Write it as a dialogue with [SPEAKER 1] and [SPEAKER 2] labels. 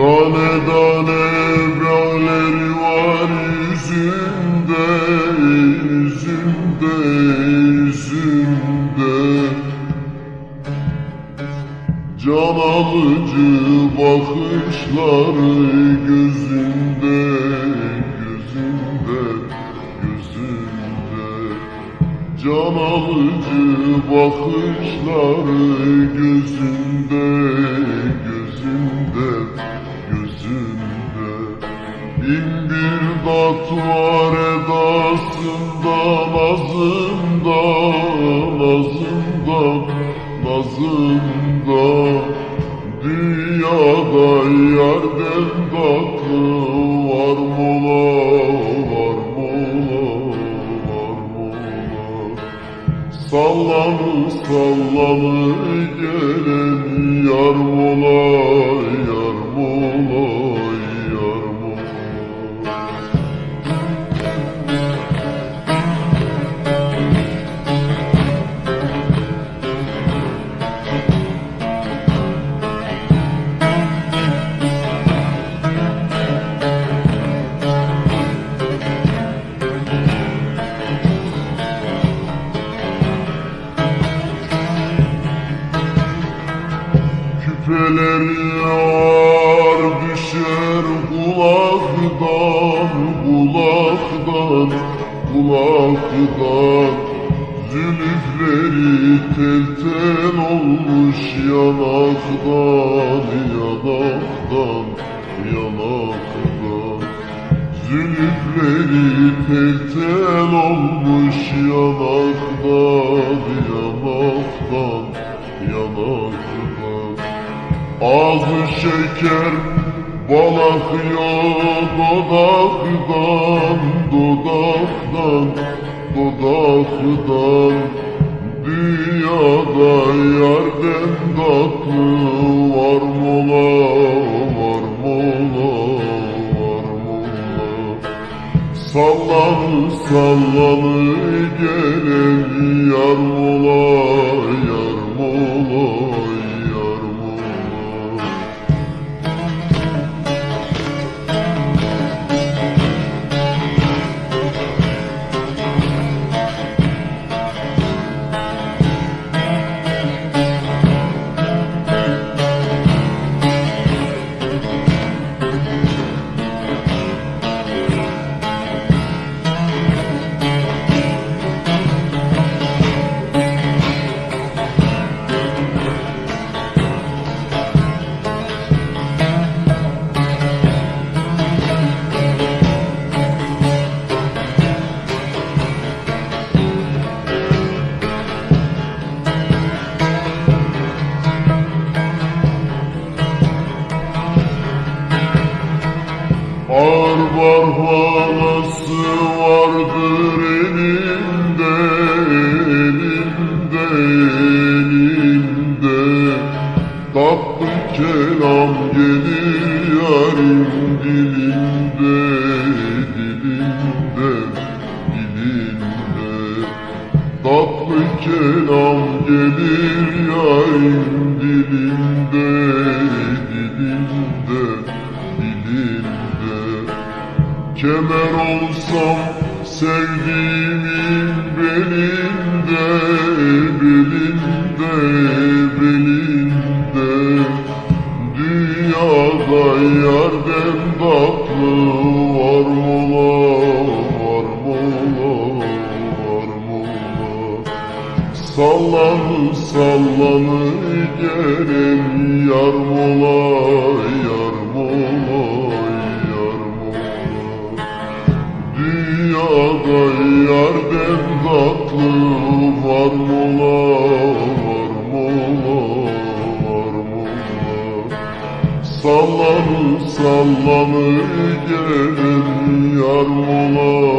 [SPEAKER 1] Tane tane ebraleri var yüzünde, yüzünde, yüzünde. Can alıcı bakışları gözünde, gözünde, gözünde. Can alıcı bakışları gözünde, gözünde gözünde Bin bir tat var edasında, nazında, nazında, nazında Dünyada yerden tatlı var mola, var mola, var mola. Sallanı sallanı gelen yar kulaktan, kulaktan, kulaktan Zülüfleri tel tel olmuş yanaktan, yanaktan, yanaktan. Zülüfleri tel tel olmuş yanaktan, yanaktan, yanaktan. Ağzı şeker bal akıyor dudaktan, dudaktan, dudaktan Dünyada yerden tatlı var mola, var mola, var mola. Sallanı sallanı gelen yar mola, yar mola, Tatlı kelam gelir yarim dilinde, dilinde, dilinde Tatlı kelam gelir yarim dilinde, dilinde, dilinde Kemer olsam sevdiğimin belinde, belinde, Yerden tatlı var mola, var mola, var mola Sallanı sallanı gelen yar mola, Sallanı sallanı gelen yar mola,